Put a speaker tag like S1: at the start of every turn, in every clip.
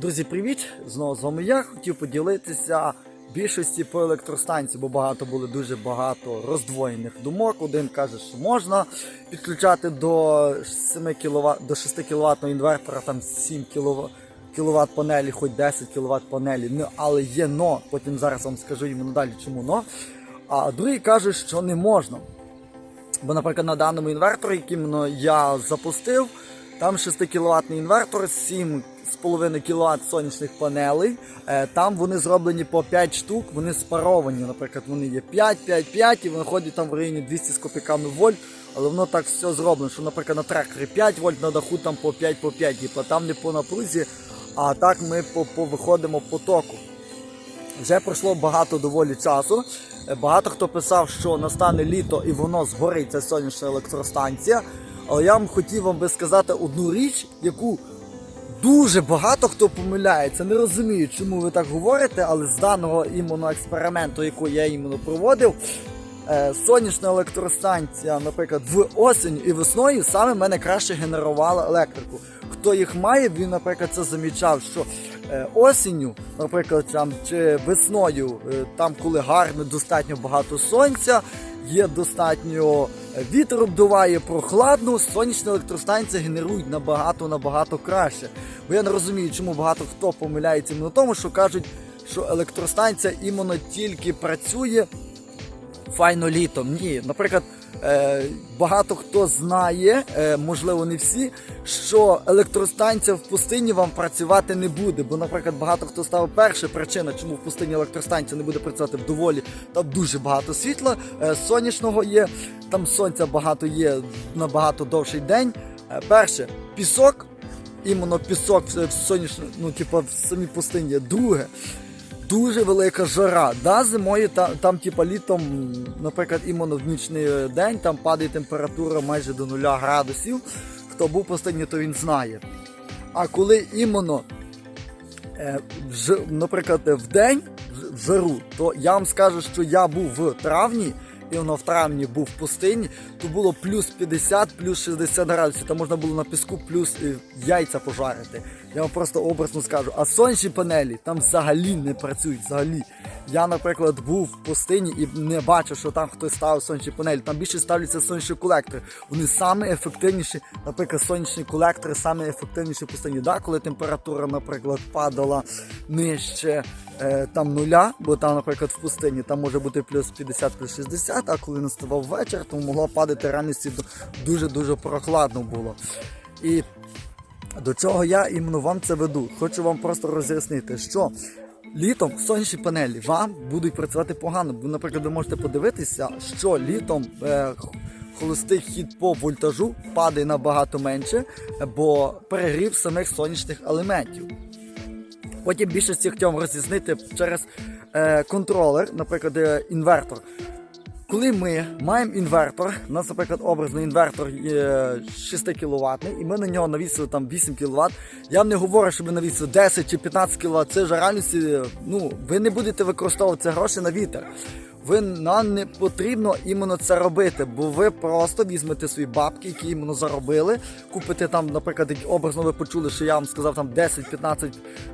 S1: Друзі, привіт! Знову з вами я хотів поділитися більшості по електростанції, бо багато були дуже багато роздвоєних думок. Один каже, що можна підключати до 7 кВт, до 6 кВт інвертора, там 7 кВт. Панелі, хоч 10 кВт панелі, ну але є но. Потім зараз вам скажу іменно далі, чому но. А другий каже, що не можна. Бо, наприклад, на даному інверторі, який я запустив, там 6 кВт інвертор, 7,5 кВт сонячних панелей. Е, Там вони зроблені по 5 штук, вони спаровані. Наприклад, вони є 5, 5, 5 і вони ходять там в районі 200 з копійками вольт. Але воно так все зроблено, що, наприклад, на тракторі 5 вольт, на даху там по 5 по 5, типу, там не по напрузі, а так ми по, по виходимо по току. Вже пройшло багато доволі часу. Е, Багато хто писав, що настане літо і воно згорить ця сонячна електростанція. Але я вам хотів вам би сказати одну річ, яку дуже багато хто помиляється. Не розумію, чому ви так говорите, але з даного іменно експерименту, який я іменно проводив, е, сонячна електростанція, наприклад, в осінь і весною саме мене краще генерувала електрику. Хто їх має, він, наприклад, це замічав, що е, осінню, наприклад, там чи весною, е, там, коли гарно, достатньо багато сонця, є достатньо вітер обдуває прохладно, сонячні електростанція генерують набагато набагато краще. Бо я не розумію, чому багато хто помиляється на тому, що кажуть, що електростанція іменно тільки працює файно літом. Ні, наприклад, багато хто знає, е, можливо, не всі, що електростанція в пустині вам працювати не буде. Бо, наприклад, багато хто ставив перша причина, чому в пустині електростанція не буде працювати в доволі. Там дуже багато світла, е, сонячного є, там сонця багато є набагато довший день. Е, перше, пісок. Іменно пісок в сонячну, ну, типу, в самій пустині. Друге, дуже велика жара. Да, зимою там, там типа літом, наприклад, іменно в нічний день там падає температура майже до 0 градусів. Хто був пустині, то він знає. А коли іменно, е, ж- наприклад, в день в- в жару, то я вам скажу, що я був в травні. І воно в травні був в пустині, то було плюс 50, плюс 60 градусів. Там можна було на піску плюс е, яйця пожарити. Я вам просто образно скажу. А сонячні панелі там взагалі не працюють. Взагалі. Я, наприклад, був в пустині і не бачив, що там хтось ставив сонячні панелі. Там більше ставляться сонячні колектори. Вони саме ефективніші, наприклад, сонячні колектори саме ефективніші в пустині. Да, коли температура, наприклад, падала нижче е, там нуля, бо там, наприклад, в пустині там може бути плюс 50, плюс 60, а коли наставав вечір, то могло падати реальності дуже-дуже прохладно було. І до чого я іменно вам це веду? Хочу вам просто роз'яснити, що літом сонячні панелі вам будуть працювати погано. Бо, наприклад, ви можете подивитися, що літом е, холостий хід по вольтажу падає набагато менше, бо перегрів самих сонячних елементів. Потім більшості хотів вам роз'яснити через е, контролер, наприклад, е, інвертор. Коли ми маємо інвертор, у нас, наприклад, образний інвертор 6 кВт, і ми на нього навісили там 8 кВт, я не говорю, що ви навісили 10 чи 15 кВт, це ж реальності, ну, ви не будете використовувати гроші на вітер. Ви нам не потрібно іменно це робити, бо ви просто візьмете свої бабки, які іменно заробили, купите там, наприклад, образно ви почули, що я вам сказав там 10-15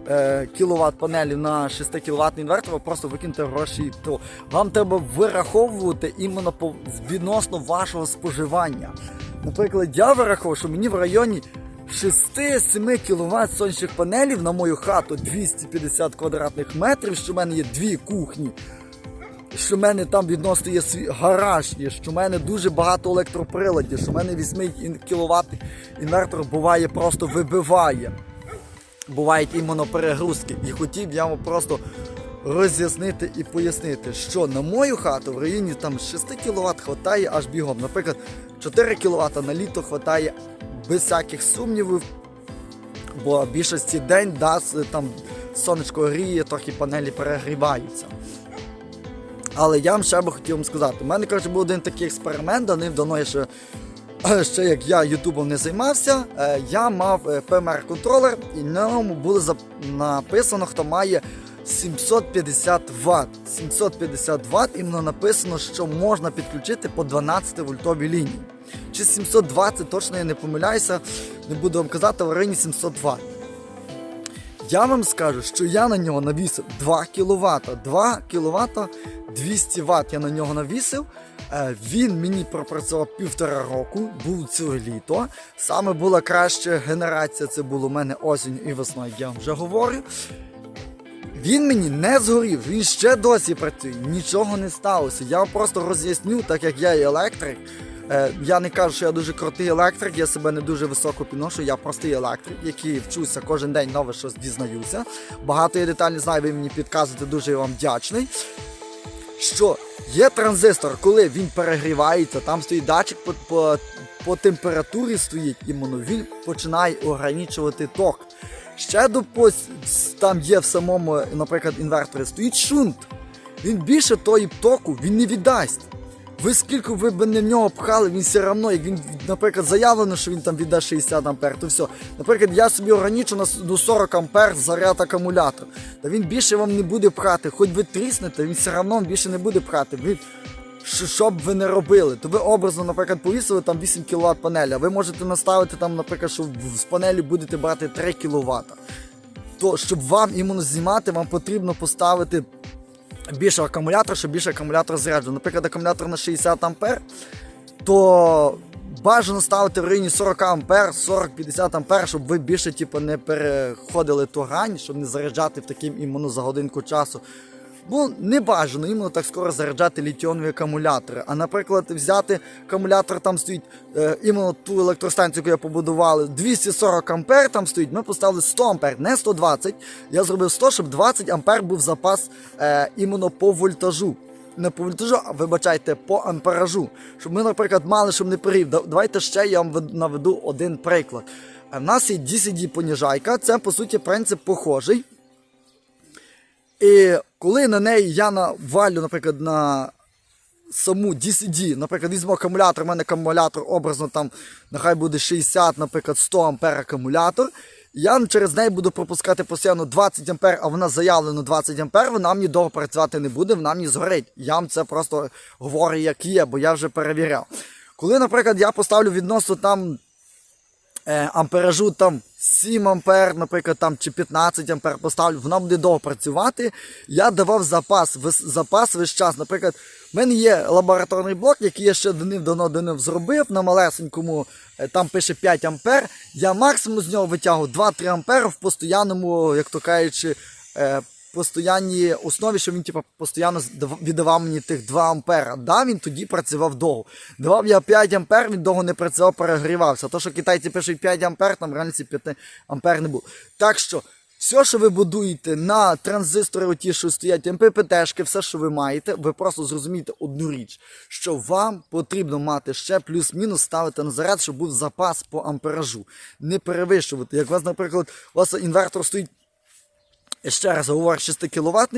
S1: е, кВт панелів на 6 кВт інвертор, ви просто викиньте гроші. То вам треба вираховувати іменно по відносно вашого споживання. Наприклад, я вираховував, що мені в районі 6-7 кВт сонячних панелів на мою хату 250 квадратних метрів, що в мене є дві кухні що в мене там відносно є гараж, є, що в мене дуже багато електроприладів, що в мене 8 кВт інвертор буває просто вибиває. Бувають іменно перегрузки. І хотів я вам просто роз'яснити і пояснити, що на мою хату в районі там 6 кВт хватає аж бігом. Наприклад, 4 кВт на літо хватає без всяких сумнівів, бо більшості день да, там сонечко гріє, трохи панелі перегріваються. Але я вам ще би хотів вам сказати, у мене коротше, був один такий експеримент, давним давно я ще, ще як я ютубом не займався, е, я мав PMR-контролер і на ньому було написано, хто має 750 Вт. 750 Вт іменно написано, що можна підключити по 12 вольтовій лінії. Чи 720, точно я не помиляюся, не буду вам казати, в районі 700 Вт. Я вам скажу, що я на нього навісив 2 кВт. 2 кВт 200 Вт я на нього навісив. Е, Він мені пропрацював півтора року, був ціле літо. Саме була краща генерація, це було у мене осінь і весна, як я вам вже говорю. Він мені не згорів, він ще досі працює, нічого не сталося. Я просто роз'ясню, так як я і електрик. Е, я не кажу, що я дуже крутий електрик, я себе не дуже високо підношу. Я простий електрик, який вчуся кожен день нове щось дізнаюся. Багато я деталі знаю, ви мені підказуєте, дуже вам вдячний. Що є транзистор, коли він перегрівається, там стоїть датчик по, по, по температурі стоїть, іменно він починає ограничувати ток. Ще допустим, там є в самому, наприклад, інверторі стоїть шунт. Він більше тої току він не віддасть. Ви скільки ви б на нього пхали, він все одно, як він, наприклад, заявлено, що він там віддасть 60 ампер, то все. Наприклад, я собі ограничу на до 40 ампер заряд акумулятора. Та він більше вам не буде пхати. Хоч ви тріснете, він все одно більше не буде пхати. Ви, що, б ви не робили, то ви образно, наприклад, повісили там 8 кВт панелі, а ви можете наставити там, наприклад, що з панелі будете брати 3 кВт. То щоб вам іменно знімати, вам потрібно поставити більше акумулятор, щоб більше акумулятор заряджував. Наприклад, акумулятор на 60 ампер, то бажано ставити в районі 40 ампер, 40-50 ампер, щоб ви більше типу, не переходили ту грань, щоб не заряджати в таким іменно за годинку часу. Бо не бажано іменно так скоро заряджати літіонові акумулятори. А наприклад, взяти акумулятор, там стоїть е, іменно ту електростанцію, яку я побудували, 240 ампер там стоїть. Ми поставили 100 ампер, не 120. Я зробив 100, щоб 20 ампер був запас е, іменно по вольтажу. Не по вольтажу, а вибачайте, по амперажу. Щоб ми, наприклад, мали, щоб не перегрів. Давайте ще я вам наведу один приклад. У нас є DCD поніжайка, це по суті принцип похожий. І коли на неї я навалю, наприклад, на саму DCD, наприклад, візьму акумулятор, у мене акумулятор образно там, нехай буде 60, наприклад, 100 ампер акумулятор. Я через неї буду пропускати постійно 20 ампер, а вона заявлено 20 ампер, вона мені довго працювати не буде, вона мені згорить. Я вам це просто говорю, як є, бо я вже перевіряв. Коли, наприклад, я поставлю відносно там е, амперажу там 7 ампер, наприклад, там чи 15 ампер поставлю, вона буде довго працювати. Я давав запас, вис, запас весь час. Наприклад, в мене є лабораторний блок, який я ще давним-давно давно зробив на малесенькому, е, там пише 5 ампер. Я максимум з нього витягу 2-3 ампер в постоянному, як то кажучи, е, постоянній основі, що він типу, постійно віддавав мені тих 2 ампера. Да, він тоді працював довго. Давав я 5 ампер, він довго не працював, перегрівався. То, що китайці пишуть 5 ампер, там реальності 5 ампер не було. Так що, все, що ви будуєте на транзистори, оті, що стоять, МППТшки, все, що ви маєте, ви просто зрозумієте одну річ, що вам потрібно мати ще плюс-мінус ставити на заряд, щоб був запас по амперажу. Не перевищувати. Як у вас, наприклад, у вас інвертор стоїть Ще раз говорю, 6 кВт.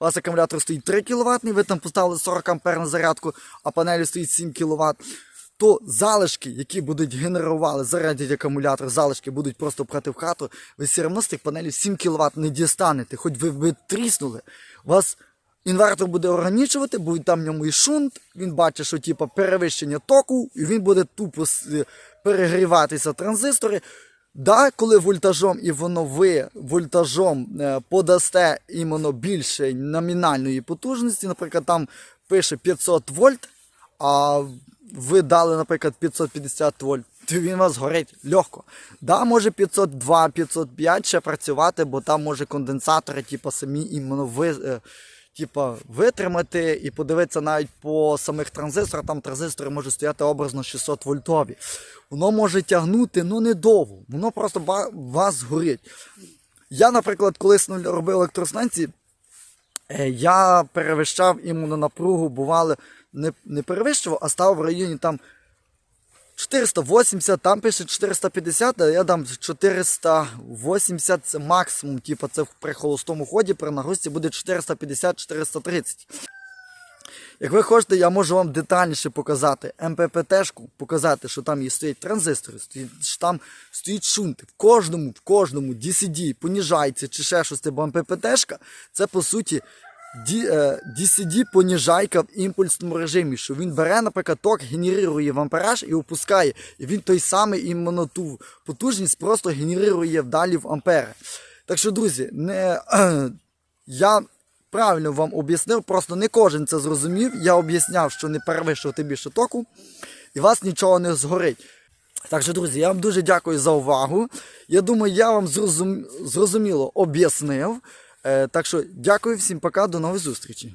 S1: У вас акумулятор стоїть 3 кВт, ви там поставили 40 ампер на зарядку, а панелі стоїть 7 кВт. То залишки, які будуть генерували, зарядять акумулятор, залишки будуть просто пхати в хату, ви все одно з тих панелів 7 кВт не дістанете, хоч ви б тріснули. У вас інвертор буде органічувати, бо там в ньому і шунт, він бачить, що типу, перевищення току, і він буде тупо перегріватися транзистори. Да, коли вольтажом і воно ви вольтажом е, подасте іменно більше номінальної потужності, наприклад, там пише 500 вольт, а ви дали, наприклад, 550 вольт, то він у вас горить легко. Да, може 502, 505 ще працювати, бо там може конденсатори, типу, самі іменно ви. Типа витримати і подивитися навіть по самих транзисторах, там транзистори можуть стояти образно 600 вольтові. Воно може тягнути, ну недовго. Воно просто вас горить. Я, наприклад, колись робив електростанції, е, я перевищав іменно напругу, бували, не, не перевищував, а став в районі там 480, там пише 450, а я дам 480 це максимум. Типу це при холостому ході при нагрузці буде 450-430. Як ви хочете, я можу вам детальніше показати МППТшку, показати, що там стоять транзистори, стоїть, що там стоїть шунти. В кожному, в кожному DCD, поніжайці чи ще щось, бо МППТшка це по суті DCD поніжайка в імпульсному режимі, що він бере, наприклад, ток, генерує в ампераж і опускає. І він той самий іменно ту потужність просто генерує вдалі в ампери. Так що, друзі, не, я правильно вам об'яснив, просто не кожен це зрозумів. Я об'ясняв, що не перевищувати більше току, і вас нічого не згорить. Так що, друзі, я вам дуже дякую за увагу. Я думаю, я вам зрозум... зрозуміло об'яснив. Е, так що дякую всім, пока, до нових зустрічей.